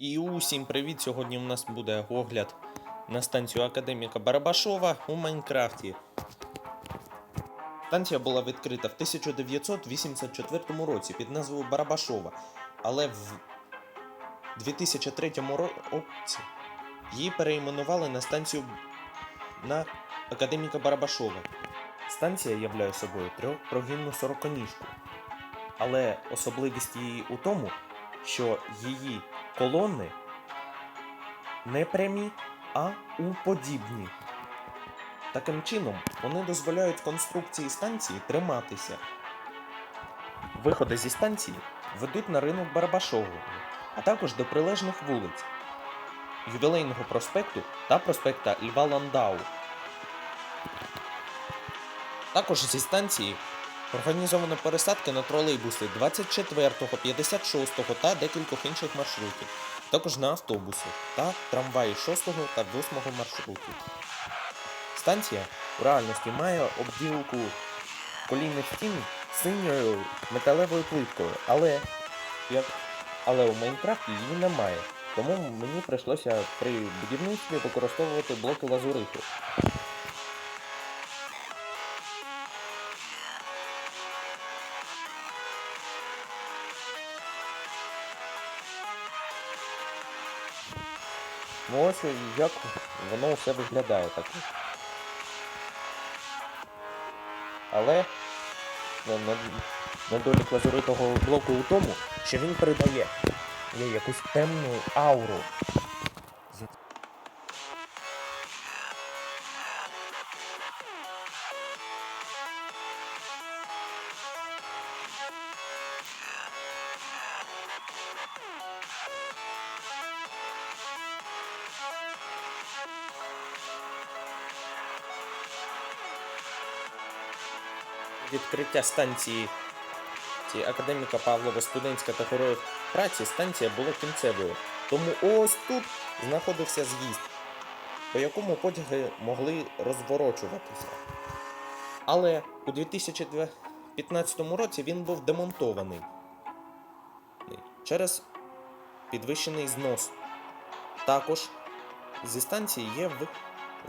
І усім привіт! Сьогодні у нас буде огляд на станцію Академіка Барабашова у Майнкрафті. Станція була відкрита в 1984 році під назвою Барабашова, але в 2003 році її перейменували на станцію на Академіка Барабашова. Станція являє собою трьохпрогінну сороконіжку, але особливість її у тому, що її колони не прямі, а уподібні. Таким чином, вони дозволяють конструкції станції триматися. Виходи зі станції ведуть на ринок Барабашового, а також до прилежних вулиць Ювілейного проспекту та проспекта Льва Ландау. Також зі станції Організовано пересадки на тролейбуси 24, 56 та декількох інших маршрутів, також на автобуси та трамваї 6 та 8 маршрутів. Станція у реальності має обділку колійних стін синьою металевою плиткою, але, як, але у Майнкрафті її немає, тому мені прийшлося при будівництві використовувати блоки лазуриту. Ось як воно все виглядає так. Але нед- недолік лазуритого блоку у тому, що він передає якусь темну ауру. Відкриття станції ці академіка Павлова студентська та героїв праці станція була кінцевою. Тому ось тут знаходився з'їзд, по якому потяги могли розворочуватися. Але у 2015 році він був демонтований через підвищений знос. Також зі станції є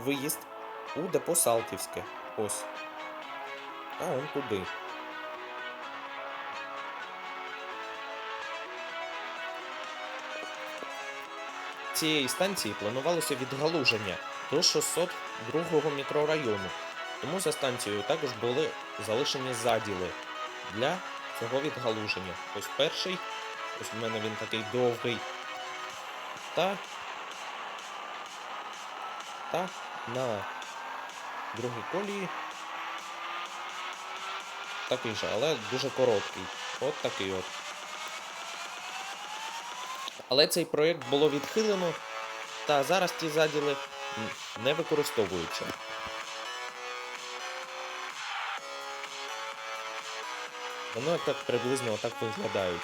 виїзд у депо Салтівське. Ось. А он туди. Цієї станції планувалося відгалуження до 602 мікрорайону, тому за станцією також були залишені заділи для цього відгалуження. Ось перший, ось в мене він такий довгий. Та, та на другій колії такий же, але дуже короткий. От такий от. Але цей проєкт було відхилено, та зараз ті заділи не використовуються. Воно так приблизно отак виглядають.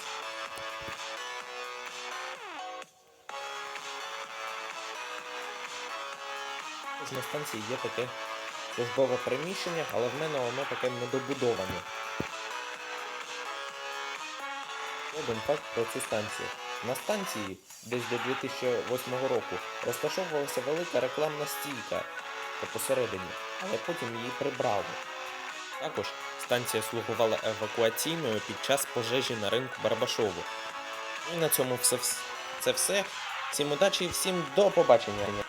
На станції є таке службове приміщення, але в мене воно таке недобудоване. Один факт про цю станцію. На станції, десь до 2008 року, розташовувалася велика рекламна стійка посередині, але потім її прибрали. Також станція слугувала евакуаційною під час пожежі на ринку Барабашову. Ну І на цьому все, це все. Всім удачі і всім до побачення!